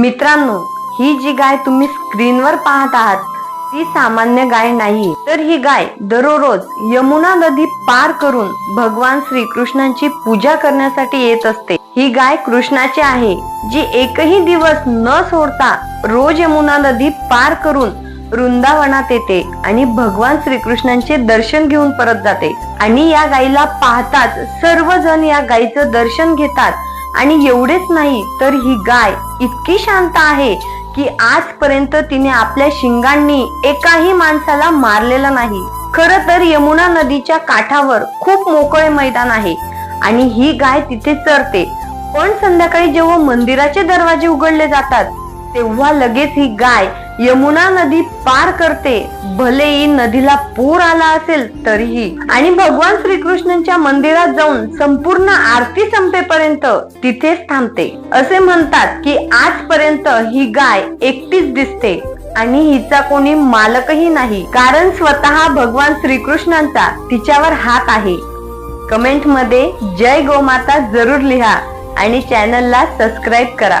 मित्रांनो ही जी गाय तुम्ही स्क्रीनवर पाहत आहात ती सामान्य गाय नाही. तर ही गाय दररोज यमुना नदी पार करून भगवान श्रीकृष्णांची पूजा करण्यासाठी येत असते. ही गाय कृष्णाची आहे जी एकही दिवस न सोडता रोज यमुना नदी पार करून वृंदावनात येते आणि भगवान श्रीकृष्णांचे दर्शन घेऊन परत जाते. आणि या गायीला पाहताच सर्वजण या गायीचं दर्शन घेतात. आणि एवढेच नाही तर ही गाय इतकी शांत आहे की आजपर्यंत तिने आपल्या शिंगांनी एकाही माणसाला मारलेलं नाही. खर तर यमुना नदीच्या काठावर खूप मोकळे मैदान आहे आणि ही गाय तिथे चरते. पण संध्याकाळी जेव्हा मंदिराचे दरवाजे उघडले जातात तेव्हा लगेच ही गाय यमुना नदी पार करते. भलेही नदीला पूर आला असेल तरीही. आणि भगवान श्रीकृष्णांच्या मंदिरात जाऊन संपूर्ण आरती संपेपर्यंत तिथेच थांबते. असे म्हणतात की आजपर्यंत ही गाय एकटीच दिसते. आणि हिचा कोणी मालकही नाही. कारण स्वतः भगवान श्रीकृष्णांचा तिच्यावर हात आहे. कमेंटमध्ये जय गोमाता जरूर लिहा आणि चॅनलला सबस्क्राईब करा.